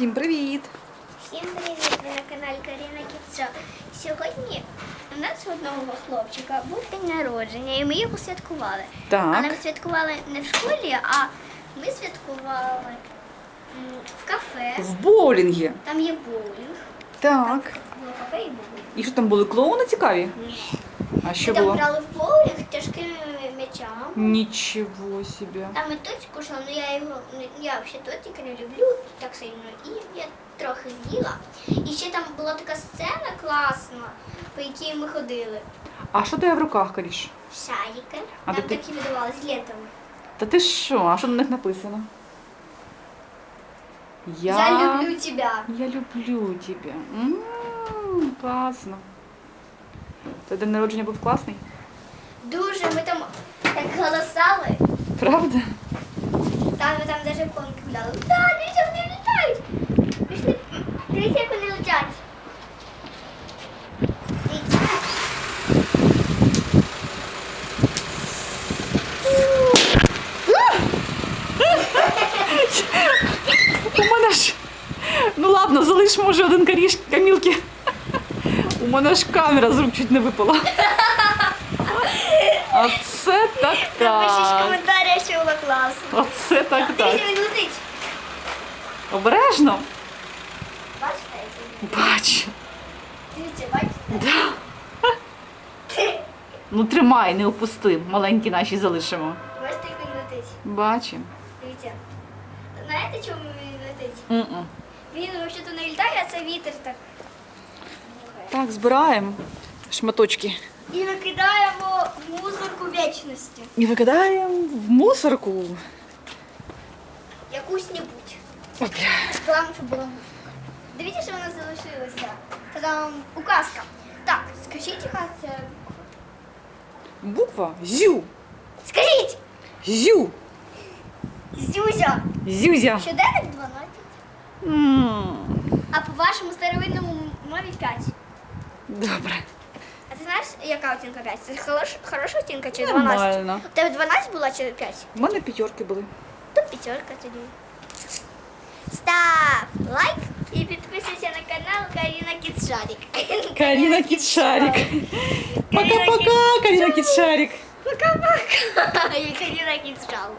Всім привіт! Всім привіт! Ви на каналі Каріна Кітсо. Сьогодні у нас у одного хлопчика був день народження, і ми його святкували. Так. Але ми святкували не в школі, а ми святкували в кафе. В боулінгі. Там є боулінг. Так. Було кафе і боулінг. І що там були клоуни цікаві? Ні. А що ми там було? грали в боулінг тяжкими м'ячами. Нічого собі. Там і тортик кушала, але я ну, я взагалі тортика не люблю так сильно. І я трохи з'їла. І ще там була така сцена класна, по якій ми ходили. А що тебе в руках, Каріш? Шарики. А Нам де ти- такі видавали з літами. Та ти що? А що на них написано? Я, люблю тебе. Я люблю тебе. М, Класно. Той день народження був класний? Дуже ми там так голосали. Правда? Там ми там навіть конки гуляли. Так, дивіться, вони літають. Пішли. Дивіться, як вони летять. У мене ж. Ну ладно, залиш може один каріш камілки. У мене ж камера з рук чуть не випала. А це так Напишіть в так. коментарях, що було класно. Оце так так. Дивіться, він летить. Обережно. Бачите? як? Бачу. Дивіться, бачите? Да. Ну тримай, не опусти. Маленькі наші залишимо. Бачите, як він летить? Бачимо. Дивіться. Знаєте, чому він летить? М-м. Він взагалі не літає, а це вітер так. Так, збираємо шматочки. І викидаємо в мусорку вічності. І викидаємо в мусорку. Якусь-небудь. Главное, щоб була мусорка. Дивіться, що в нас залишилося. Та-дам! Указка. Так, скажіть, яка це. Буква зю. Скажіть! Зю. Зюзя! Зюзя. Щоденник 12. М, А по вашому старовинному мові 5. Добре. А ти знаєш, яка оцінка 5? Це хорош, хороша оцінка чи 12? Нормально. У тебе 12 була чи 5? У мене п'ятерки були. То пятерка тоді. Став лайк і підписуйся на канал Каріна Кітшарик. Каріна Кітшарик. Пока-пока, Каріна Кітшарик. Пока-пока. І Каріна Кітшарик.